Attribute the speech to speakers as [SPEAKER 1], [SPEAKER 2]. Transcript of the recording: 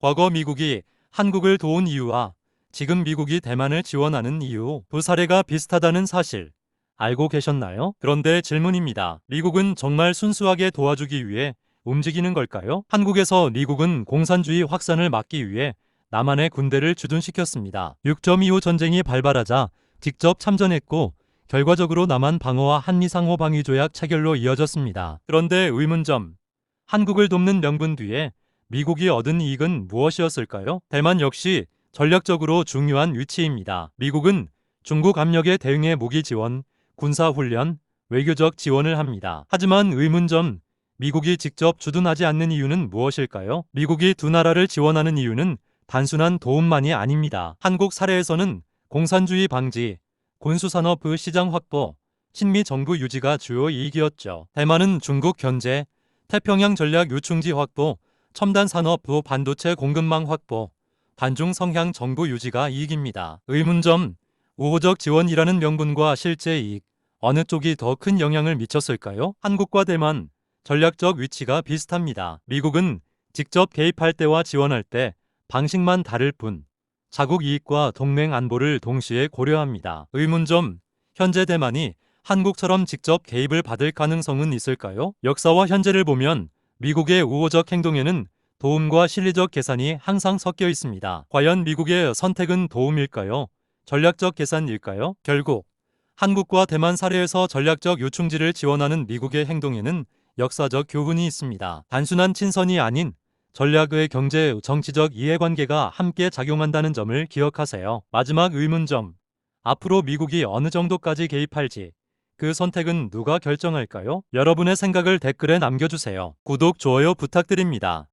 [SPEAKER 1] 과거 미국이 한국을 도운 이유와 지금 미국이 대만을 지원하는 이유 두 사례가 비슷하다는 사실 알고 계셨나요? 그런데 질문입니다. 미국은 정말 순수하게 도와주기 위해 움직이는 걸까요? 한국에서 미국은 공산주의 확산을 막기 위해 남한의 군대를 주둔시켰습니다. 6.25 전쟁이 발발하자 직접 참전했고 결과적으로 남한 방어와 한미상호 방위조약 체결로 이어졌습니다. 그런데 의문점, 한국을 돕는 명분 뒤에 미국이 얻은 이익은 무엇이었을까요? 대만 역시 전략적으로 중요한 위치입니다. 미국은 중국 압력에 대응해 무기 지원, 군사 훈련, 외교적 지원을 합니다. 하지만 의문점, 미국이 직접 주둔하지 않는 이유는 무엇일까요? 미국이 두 나라를 지원하는 이유는 단순한 도움만이 아닙니다. 한국 사례에서는 공산주의 방지, 군수산업 시장 확보, 친미 정부 유지가 주요 이익이었죠. 대만은 중국 견제, 태평양 전략 유충지 확보, 첨단 산업 부 반도체 공급망 확보, 반중 성향 정부 유지가 이익입니다. 의문점, 우호적 지원이라는 명분과 실제 이익, 어느 쪽이 더 큰 영향을 미쳤을까요? 한국과 대만, 전략적 위치가 비슷합니다. 미국은 직접 개입할 때와 지원할 때 방식만 다를 뿐, 자국 이익과 동맹 안보를 동시에 고려합니다. 의문점, 현재 대만이 한국처럼 직접 개입을 받을 가능성은 있을까요? 역사와 현재를 보면 미국의 우호적 행동에는 도움과 실리적 계산이 항상 섞여 있습니다. 과연 미국의 선택은 도움일까요? 전략적 계산일까요? 결국 한국과 대만 사례에서 전략적 요충지를 지원하는 미국의 행동에는 역사적 교훈이 있습니다. 단순한 친선이 아닌 전략의 경제, 정치적 이해관계가 함께 작용한다는 점을 기억하세요. 마지막 의문점. 앞으로 미국이 어느 정도까지 개입할지 그 선택은 누가 결정할까요? 여러분의 생각을 댓글에 남겨주세요. 구독, 좋아요 부탁드립니다.